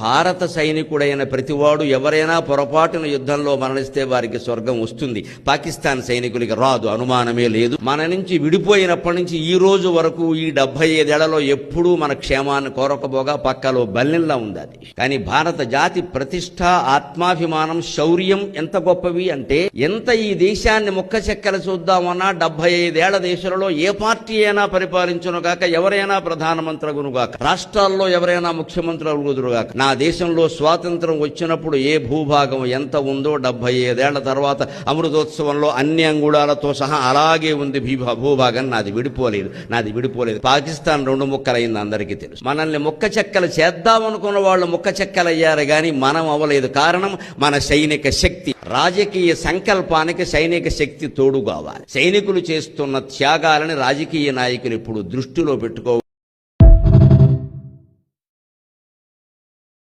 భారత సైనికుడైన ప్రతివాడు ఎవరైనా పొరపాటున యుద్ధంలో మరణిస్తే వారికి స్వర్గం వస్తుంది. పాకిస్తాన్ సైనికులకి రాదు అనుమానమే లేదు. మన నుంచి విడిపోయినప్పటి నుంచి ఈ రోజు వరకు ఈ డెబ్బై ఐదేళ్ళలో ఎప్పుడూ మన క్షేమాన్ని కోరకపోగా పక్కలో బల్లెల్లా ఉంది అది. కానీ భారత జాతి ప్రతిష్ట ఆత్మాభిమానం శౌర్యం ఎంత గొప్పవి అంటే ఎంత ఈ దేశాన్ని ముక్క చెక్కలు చూద్దామన్నా డెబ్బై ఐదేళ్ళ దేశంలో ఏ పార్టీ అయినా పరిపాలించను గాక ఎవరైనా ప్రధానమంత్రి గునుగాక రాష్ట్రాల్లో ఎవరైనా ముఖ్యమంత్రి అగుదురుగాక నా దేశంలో స్వాతంత్రం వచ్చినప్పుడు ఏ భూభాగం ఎంత ఉందో డెబ్భై ఐదేళ్ళ తర్వాత అమృతోత్సవంలో అన్ని అంగుళాలతో సహా అలాగే ఉంది భీభా భూభాగం. నాది విడిపోలేదు. నాది విడిపోలేదు. పాకిస్తాన్ రెండు ముక్కలైంది అందరికీ తెలుసు. మనల్ని ముక్క చెక్కలు చేద్దామనుకున్న వాళ్ళు ముక్క చెక్కలు అయ్యారు కానీ మనం అవ్వలేదు. కారణం మన సైనిక శక్తి. రాజకీయ సంకల్పానికి సైనిక శక్తి తోడు కావాలి. సైనికులు చేస్తున్న త్యాగాలని రాజకీయ నాయకులు ఇప్పుడు దృష్టిలో పెట్టుకో